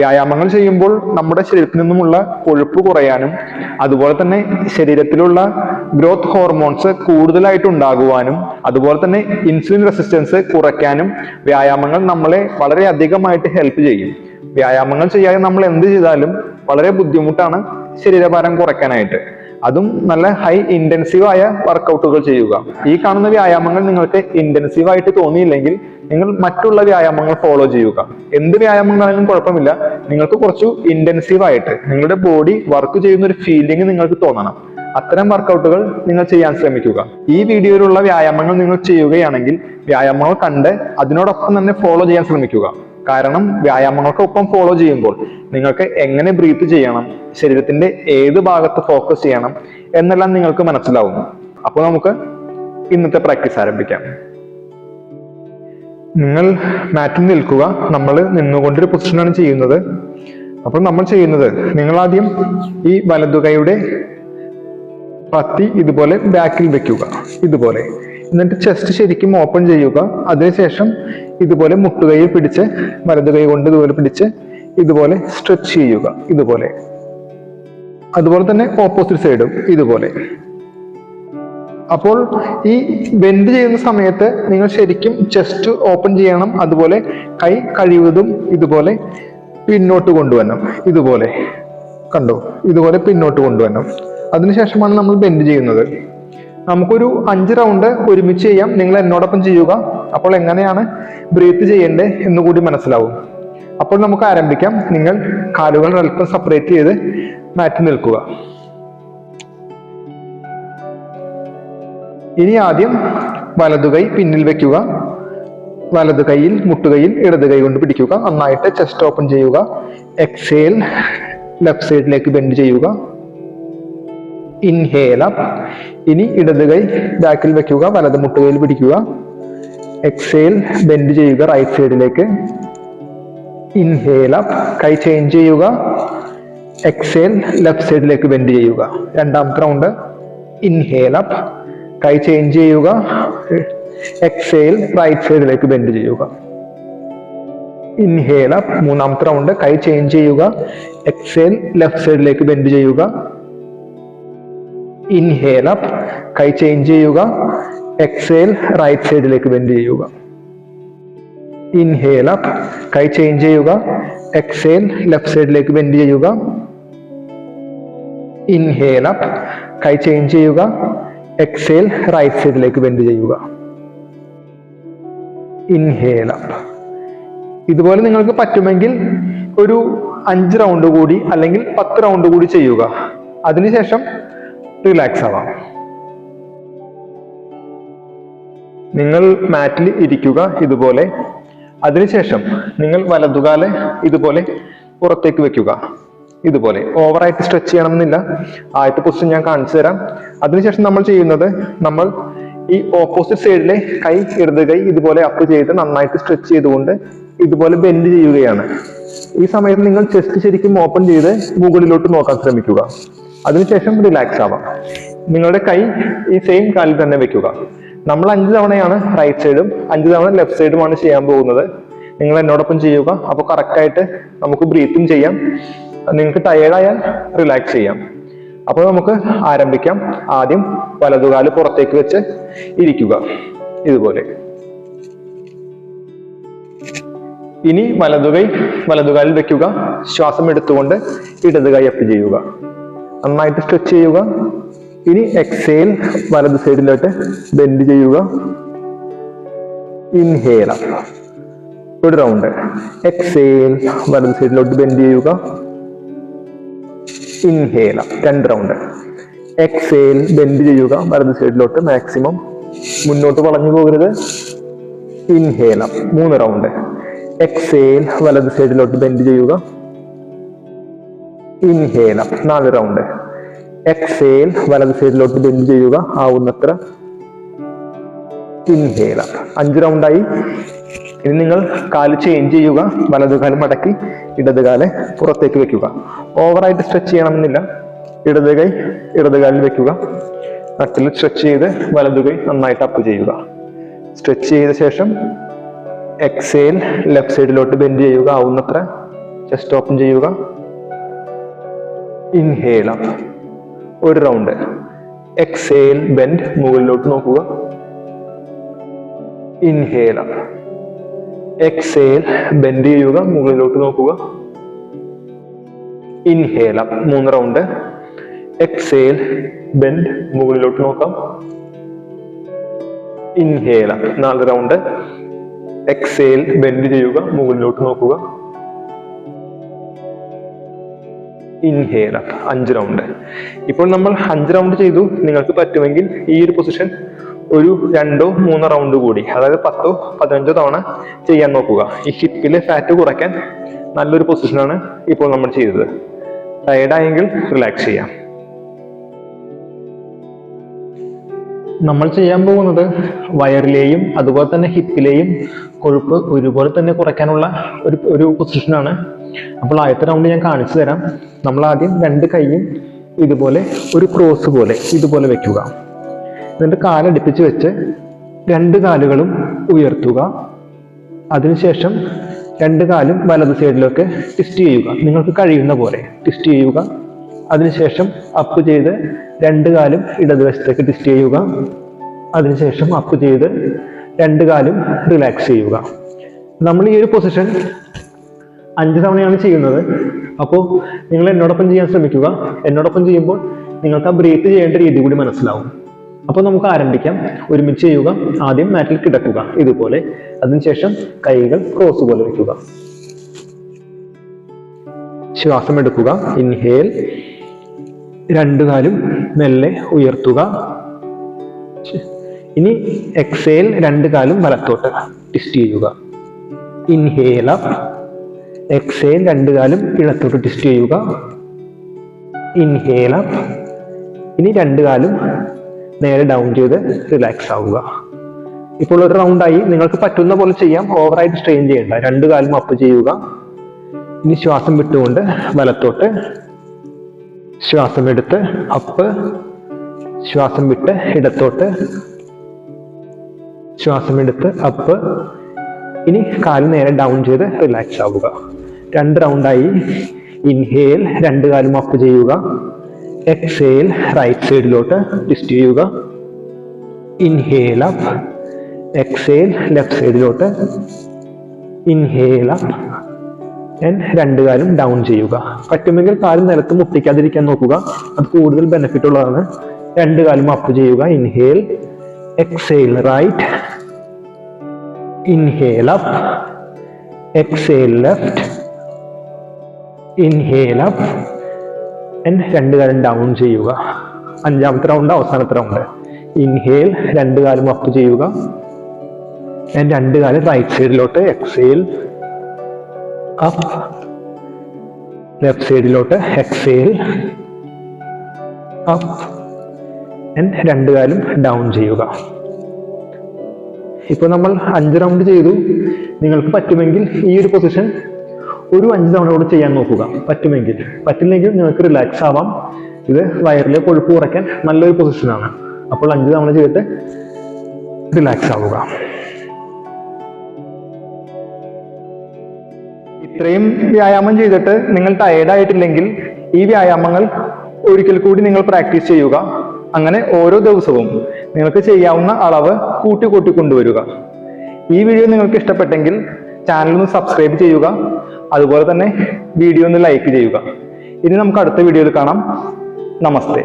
വ്യായാമങ്ങൾ ചെയ്യുമ്പോൾ നമ്മുടെ ശരീരത്തിൽ നിന്നുമുള്ള കൊഴുപ്പ് കുറയാനും അതുപോലെ തന്നെ ശരീരത്തിലുള്ള ഗ്രോത്ത് ഹോർമോൺസ് കൂടുതലായിട്ട് ഉണ്ടാകുവാനും അതുപോലെ തന്നെ ഇൻസുലിൻ റെസിസ്റ്റൻസ് കുറയ്ക്കാനും വ്യായാമങ്ങൾ നമ്മളെ വളരെ അധികമായിട്ട് ഹെൽപ്പ് ചെയ്യും. വ്യായാമങ്ങൾ ചെയ്യാതെ നമ്മൾ എന്ത് ചെയ്താലും വളരെ ബുദ്ധിമുട്ടാണ് ശരീരഭാരം കുറയ്ക്കാനായിട്ട്. അതും നല്ല ഹൈ ഇന്റൻസീവ് ആയ വർക്കൗട്ടുകൾ ചെയ്യുക. ഈ കാണുന്ന വ്യായാമങ്ങൾ നിങ്ങൾക്ക് ഇന്റൻസീവ് ആയിട്ട് തോന്നിയില്ലെങ്കിൽ നിങ്ങൾ മറ്റുള്ള വ്യായാമങ്ങൾ ഫോളോ ചെയ്യുക. എന്ത് വ്യായാമങ്ങളാണെങ്കിലും കുഴപ്പമില്ല. നിങ്ങൾക്ക് കുറച്ച് ഇന്റൻസീവ് ആയിട്ട് നിങ്ങളുടെ ബോഡി വർക്ക് ചെയ്യുന്ന ഒരു ഫീലിംഗ് നിങ്ങൾക്ക് തോന്നണം. അത്തരം വർക്കൗട്ടുകൾ നിങ്ങൾ ചെയ്യാൻ ശ്രമിക്കുക. ഈ വീഡിയോയിലുള്ള വ്യായാമങ്ങൾ നിങ്ങൾ ചെയ്യുകയാണെങ്കിൽ വ്യായാമങ്ങൾ കണ്ട് അതിനോടൊപ്പം തന്നെ ഫോളോ ചെയ്യാൻ ശ്രമിക്കുക. കാരണം വ്യായാമങ്ങൾക്കൊപ്പം ഫോളോ ചെയ്യുമ്പോൾ നിങ്ങൾക്ക് എങ്ങനെ ബ്രീത്ത് ചെയ്യണം ശരീരത്തിന്റെ ഏത് ഭാഗത്ത് ഫോക്കസ് ചെയ്യണം എന്നെല്ലാം നിങ്ങൾക്ക് മനസ്സിലാവും അപ്പോൾ നമുക്ക് ഇന്നത്തെ പ്രാക്ടീസ് ആരംഭിക്കാം. നിങ്ങൾ മാറ്റിൽ നിൽക്കുക. നമ്മൾ നിന്നുകൊണ്ടൊരു പൊസിഷനാണ് ചെയ്യുന്നത്. അപ്പോൾ നമ്മൾ ചെയ്യുന്നത് നിങ്ങൾ ആദ്യം ഈ വലതുകൈയുടെ പത്തി ഇതുപോലെ ബാക്കിൽ വെക്കുക. ഇതുപോലെ. എന്നിട്ട് ചെസ്റ്റ് ശരിക്കും ഓപ്പൺ ചെയ്യുക. അതിനുശേഷം ഇതുപോലെ മുട്ടുകൈ പിടിച്ച് വലതുകൈ കൊണ്ട് ഇതുപോലെ പിടിച്ച് ഇതുപോലെ സ്ട്രെച്ച് ചെയ്യുക. ഇതുപോലെ. അതുപോലെ തന്നെ ഓപ്പോസിറ്റ് സൈഡും ഇതുപോലെ. അപ്പോൾ ഈ ബെൻഡ് ചെയ്യുന്ന സമയത്ത് നിങ്ങൾ ശരിക്കും ചെസ്റ്റ് ഓപ്പൺ ചെയ്യണം. അതുപോലെ കൈ കഴിവതും ഇതുപോലെ പിന്നോട്ട് കൊണ്ടുവരണം. ഇതുപോലെ. കണ്ടോ? ഇതുപോലെ പിന്നോട്ട് കൊണ്ടുവരണം. അതിനുശേഷമാണ് നമ്മൾ ബെൻഡ് ചെയ്യുന്നത്. നമുക്കൊരു അഞ്ച് റൗണ്ട് ഒരുമിച്ച് ചെയ്യാം. നിങ്ങൾ എന്നോടൊപ്പം ചെയ്യുക. അപ്പോൾ എങ്ങനെയാണ് ബ്രീത്ത് ചെയ്യേണ്ടത് എന്ന് കൂടി മനസ്സിലാവും. അപ്പോൾ നമുക്ക് ആരംഭിക്കാം. നിങ്ങൾ കാലുകൾ അല്പം സെപ്പറേറ്റ് ചെയ്ത് മാറ്റി നിൽക്കുക. ഇനി ആദ്യം വലതുകൈ പിന്നിൽ വെക്കുക. വലതു കൈയിൽ മുട്ടുകൈയിൽ ഇടത് കൈ കൊണ്ട് പിടിക്കുക. നന്നായിട്ട് ചെസ്റ്റ് ഓപ്പൺ ചെയ്യുക. എക്സേൽ ലെഫ്റ്റ് സൈഡിലേക്ക് ബെൻഡ് ചെയ്യുക. അപ്പ് ഇനി ഇടത് കൈ ബാക്കിൽ വെക്കുക. വലത് മുട്ടുകയിൽ പിടിക്കുക. എക്സേൽ ബെൻഡ് ചെയ്യുക. റൈറ്റ് സൈഡിലേക്ക് അപ്പ് കൈ ചേഞ്ച് ചെയ്യുക. എക്സേൽ ലെഫ്റ്റ് സൈഡിലേക്ക് ബെൻഡ് ചെയ്യുക. രണ്ടാമത്തെ റൗണ്ട് അപ്പ് കൈ ചേഞ്ച് ചെയ്യുക. എക്സേൽ റൈറ്റ് സൈഡിലേക്ക് ബെൻഡ് ചെയ്യുക. ഇൻഹേൽ അപ്പ് മൂന്നാമത്തെ റൗണ്ട് കൈ ചേഞ്ച് ചെയ്യുക. എക്സേൽ ലെഫ്റ്റ് സൈഡിലേക്ക് ബെൻഡ് ചെയ്യുക. ഇൻഹേൽ അപ്പ് കൈ ചേഞ്ച് ചെയ്യുക. എക്സേൽ റൈറ്റ് സൈഡിലേക്ക് ബെൻഡ് ചെയ്യുക. ഇൻഹേൽ അപ്പ് കൈ ചേഞ്ച് ചെയ്യുക. എക്സേൽ ലെഫ്റ്റ് സൈഡിലേക്ക് ബെൻഡ് ചെയ്യുക. ഇൻഹേൽ അപ്പ് കൈ ചേഞ്ച് ചെയ്യുക. എക്സേൽ റൈറ്റ് സൈഡിലേക്ക് ബെൻഡ് ചെയ്യുക. ഇൻഹേൽ ഇതുപോലെ നിങ്ങൾക്ക് പറ്റുമെങ്കിൽ ഒരു അഞ്ച് റൗണ്ട് കൂടി അല്ലെങ്കിൽ പത്ത് റൗണ്ട് കൂടി ചെയ്യുക. അതിനുശേഷം റിലാക്സ് ആവാം. നിങ്ങൾ മാറ്റിൽ ഇരിക്കുക ഇതുപോലെ. അതിനുശേഷം നിങ്ങൾ വലതുകാലെ ഇതുപോലെ പുറത്തേക്ക് വെക്കുക. ഇതുപോലെ. ഓവറായിട്ട് സ്ട്രെച്ച് ചെയ്യണമെന്നില്ല. ആദ്യത്തെ പൊസിഷൻ ഞാൻ കാണിച്ചു തരാം. അതിനുശേഷം നമ്മൾ ചെയ്യുന്നത് നമ്മൾ ഈ ഓപ്പോസിറ്റ് സൈഡിലെ കൈ ഇടത് കൈ ഇതുപോലെ അപ്പ് ചെയ്ത് നന്നായിട്ട് സ്ട്രെച്ച് ചെയ്തുകൊണ്ട് ഇതുപോലെ ബെൻഡ് ചെയ്യുകയാണ്. ഈ സമയത്ത് നിങ്ങൾ ചെസ്റ്റ് ശരിക്കും ഓപ്പൺ ചെയ്ത് മുകളിലോട്ട് നോക്കാൻ ശ്രമിക്കുക. അതിനുശേഷം റിലാക്സ് ആവാം. നിങ്ങളുടെ കൈ ഈ സെയിം കാലിൽ തന്നെ വെക്കുക. നമ്മൾ അഞ്ച് തവണയാണ് റൈറ്റ് സൈഡും അഞ്ച് തവണ ലെഫ്റ്റ് സൈഡുമാണ് ചെയ്യാൻ പോകുന്നത്. നിങ്ങൾ എന്നോടൊപ്പം ചെയ്യുക. അപ്പോൾ കറക്റ്റായിട്ട് നമുക്ക് ബ്രീത്തിങ് ചെയ്യാം. നിങ്ങൾക്ക് ടയേർഡായാൽ റിലാക്സ് ചെയ്യാം. അപ്പോൾ നമുക്ക് ആരംഭിക്കാം. ആദ്യം വലതുകാൽ പുറത്തേക്ക് വെച്ച് ഇരിക്കുക. ഇതുപോലെ. ഇനി വലതുകൈ വലതുകാലിൽ വെക്കുക. ശ്വാസം എടുത്തുകൊണ്ട് ഇടത് കൈ അപ്പ് ചെയ്യുക. നന്നായിട്ട് സ്ട്രെച്ച് ചെയ്യുക. ഇനി എക്സേൽ വലത് സൈഡിലോട്ട് ബെൻഡ് ചെയ്യുക. ഇൻഹേൽ ഒരു റൗണ്ട് എക്സേൽ വലത് സൈഡിലോട്ട് ബെൻഡ് ചെയ്യുക. ഇൻഹേൽ രണ്ട് റൗണ്ട് എക്സേൽ ബെൻഡ് ചെയ്യുക. വലത് സൈഡിലോട്ട് മാക്സിമം മുന്നോട്ട് വളഞ്ഞു പോകരുത്. ഇൻഹേല മൂന്ന് റൗണ്ട് എക്സേൽ വലത് സൈഡിലോട്ട് ബെൻഡ് ചെയ്യുക. ഇൻഹേല നാല് റൗണ്ട് എക്സേൽ വലത് സൈഡിലോട്ട് ബെൻഡ് ചെയ്യുക. ആവുന്നത്ര. ഇൻഹേല അഞ്ച് റൗണ്ടായി ഇനി നിങ്ങൾ കാൽ ചേഞ്ച് ചെയ്യുക വലതു കാൽ മടക്കി ഇടത് കാൽ പുറത്തേക്ക് വെക്കുക. ഓവറായിട്ട് സ്ട്രെച്ച് ചെയ്യണമെന്നില്ല. ഇടത് കൈ ഇടത് കാലിൽ വെക്കുക. നട്ടിൽ സ്ട്രെച്ച് ചെയ്ത് വലതു കൈ നന്നായിട്ട് അപ്പ് ചെയ്യുക. സ്ട്രെച്ച് ചെയ്ത ശേഷം എക്സേൽ ലെഫ്റ്റ് സൈഡിലോട്ട് ബെൻഡ് ചെയ്യുക. ആവുന്നത്ര ചെസ്റ്റ് ഓപ്പൺ ചെയ്യുക. ഇൻഹേൽ അപ്പ് ഒരു റൗണ്ട് എക്സേൽ ബെൻഡ് മുകളിലോട്ട് നോക്കുക. ഇൻഹേൽ അപ്പ് എക്സേൽ ബെൻഡ് ചെയ്യുക മുകളിലോട്ട് നോക്കുക. ഇൻഹേൽ അപ്പ് മൂന്ന് റൗണ്ട് എക്സേൽ ബെൻഡ് മുകളിലോട്ട് നോക്കാം. ഇൻഹേൽ അപ്പ് നാല് റൗണ്ട് എക്സേൽ ബെൻഡ് ചെയ്യുക മുകളിലോട്ട് നോക്കുക. ഇൻഹേൽ അപ്പ് അഞ്ച് റൗണ്ട് ഇപ്പോൾ നമ്മൾ അഞ്ച് റൗണ്ട് ചെയ്തു. നിങ്ങൾക്ക് പറ്റുമെങ്കിൽ ഈ ഒരു പൊസിഷൻ ഒരു രണ്ടോ മൂന്നോ റൗണ്ട് കൂടി. അതായത് പത്തോ പതിനഞ്ചോ തവണ ചെയ്യാൻ നോക്കുക. ഈ ഹിപ്പിലെ ഫാറ്റ് കുറയ്ക്കാൻ നല്ലൊരു പൊസിഷനാണ് ഇപ്പോൾ നമ്മൾ ചെയ്തത്. ടയർഡായെങ്കിൽ റിലാക്സ് ചെയ്യാം. നമ്മൾ ചെയ്യാൻ പോകുന്നത് വയറിലെയും അതുപോലെ തന്നെ ഹിപ്പിലെയും കൊഴുപ്പ് ഒരുപോലെ തന്നെ കുറയ്ക്കാനുള്ള ഒരു ഒരു പൊസിഷനാണ് അപ്പോൾ ആദ്യത്തെ റൗണ്ട് ഞാൻ കാണിച്ചു തരാം. നമ്മൾ ആദ്യം രണ്ട് കൈയും ഇതുപോലെ ഒരു ക്രോസ് പോലെ ഇതുപോലെ വെക്കുക. എന്നിട്ട് കാലടിപ്പിച്ച് വെച്ച് രണ്ട് കാലുകളും ഉയർത്തുക. അതിനുശേഷം രണ്ട് കാലും വലത് സൈഡിലൊക്കെ ട്വിസ്റ്റ് ചെയ്യുക. നിങ്ങൾക്ക് കഴിയുന്ന പോലെ ട്വിസ്റ്റ് ചെയ്യുക. അതിനുശേഷം അപ്പ് ചെയ്ത് രണ്ട് കാലും ഇടത് ഇടതുവശത്തേക്ക് ട്വിസ്റ്റ് ചെയ്യുക. അതിനുശേഷം അപ്പ് ചെയ്ത് രണ്ട് കാലും റിലാക്സ് ചെയ്യുക. നമ്മൾ ഈ ഒരു പൊസിഷൻ അഞ്ച് തവണയാണ് ചെയ്യുന്നത്. അപ്പോൾ നിങ്ങൾ എന്നോടൊപ്പം ചെയ്യാൻ ശ്രമിക്കുക. എന്നോടൊപ്പം ചെയ്യുമ്പോൾ നിങ്ങൾക്ക് ആ ബ്രീത്ത് ചെയ്യേണ്ട രീതി കൂടി മനസ്സിലാവും. അപ്പോൾ നമുക്ക് ആരംഭിക്കാം. ഒരുമിച്ച് ചെയ്യുക. ആദ്യം മാറ്റിൽ കിടക്കുക. ഇതുപോലെ. അതിനുശേഷം കൈകൾ ക്രോസ് പോലെ വെക്കുക. ശ്വാസം എടുക്കുക. ഇൻഹേൽ രണ്ടു കാലും മെല്ലെ ഉയർത്തുക. ഇനി എക്സേൽ രണ്ട് കാലും വലത്തോട്ട് ട്വിസ്റ്റ് ചെയ്യുക. ഇൻഹേൽ എക്സേൽ രണ്ട് കാലും ഇളത്തോട്ട് ട്വിസ്റ്റ് ചെയ്യുക. ഇൻഹേൽ ഇനി രണ്ട് കാലും നേരെ ഡൗൺ ചെയ്ത് റിലാക്സ് ആവുക. ഇപ്പോൾ ഒരു റൗണ്ടായി നിങ്ങൾക്ക് പറ്റുന്ന പോലെ ചെയ്യാം. ഓവറായിട്ട് സ്ട്രെയിൻ ചെയ്യേണ്ട. രണ്ട് കാലും അപ്പ് ചെയ്യുക. ഇനി ശ്വാസം വിട്ടുകൊണ്ട് വലത്തോട്ട് ശ്വാസം എടുത്ത് അപ്പ് ശ്വാസം വിട്ട് ഇടത്തോട്ട് ശ്വാസം എടുത്ത് അപ്പ് ഇനി കാൽ നേരെ ഡൗൺ ചെയ്ത് റിലാക്സ് ആവുക. രണ്ട് റൗണ്ടായി ഇൻഹേൽ രണ്ട് കാലും അപ്പ് ചെയ്യുക. എക്സേൽ റൈറ്റ് സൈഡിലോട്ട് ട്വിസ്റ്റ് ചെയ്യുക. ഇൻഹേൽ അപ്പ് എക്സേൽ ലെഫ്റ്റ് സൈഡിലോട്ട് ഇൻഹേൽ അപ്പ് രണ്ട് കാലും ഡൗൺ ചെയ്യുക. പറ്റുമെങ്കിൽ കാലും നിലത്ത് മുട്ടിക്കാതിരിക്കാൻ നോക്കുക. അത് കൂടുതൽ ബെനിഫിറ്റ് ഉള്ളതാണ്. രണ്ട് കാലും അപ്പ് ചെയ്യുക. Inhale exhale right inhale up exhale left inhale up രണ്ട് കാലം ഡൗൺ ചെയ്യുക. അഞ്ചാമത്തെ റൗണ്ട് അവസാനത്തെ റൗണ്ട് ഇൻഹേൽ രണ്ട് കാലം അപ്പ് ചെയ്യുക. എന്റെ രണ്ട് കാലം റൈറ്റ് സൈഡിലോട്ട് എക്സേൽ അപ്പ് ലെഫ്റ്റ് സൈഡിലോട്ട് എക്സേൽ അപ്പ് ആൻഡ് രണ്ട് കാലും ഡൗൺ ചെയ്യുക. ഇപ്പോൾ നമ്മൾ അഞ്ച് റൗണ്ട് ചെയ്തു. നിങ്ങൾക്ക് പറ്റുമെങ്കിൽ ഈ ഒരു പൊസിഷൻ ഒരു അഞ്ച് തവണ കൂടെ ചെയ്യാൻ നോക്കുക. പറ്റുമെങ്കിൽ. പറ്റില്ലെങ്കിൽ നിങ്ങൾക്ക് റിലാക്സ് ആവാം. ഇത് വയറിലെ കൊഴുപ്പ് കുറയ്ക്കാൻ നല്ലൊരു പൊസിഷനാണ് അപ്പോൾ അഞ്ച് തവണ ചെയ്തിട്ട് റിലാക്സ് ആവുക. ഇത്രയും വ്യായാമം ചെയ്തിട്ട് നിങ്ങൾ ടയേർഡ് ആയിട്ടില്ലെങ്കിൽ ഈ വ്യായാമങ്ങൾ ഒരിക്കൽ കൂടി നിങ്ങൾ പ്രാക്ടീസ് ചെയ്യുക. അങ്ങനെ ഓരോ ദിവസവും നിങ്ങൾക്ക് ചെയ്യാവുന്ന അളവ് കൂട്ടി കൂട്ടി കൊണ്ടുവരിക. ഈ വീഡിയോ നിങ്ങൾക്ക് ഇഷ്ടപ്പെട്ടെങ്കിൽ ചാനൽ ഒന്ന് സബ്സ്ക്രൈബ് ചെയ്യുക. അതുപോലെ തന്നെ വീഡിയോ ഒന്ന് ലൈക്ക് ചെയ്യുക. ഇനി നമുക്ക് അടുത്ത വീഡിയോയിൽ കാണാം. നമസ്തേ.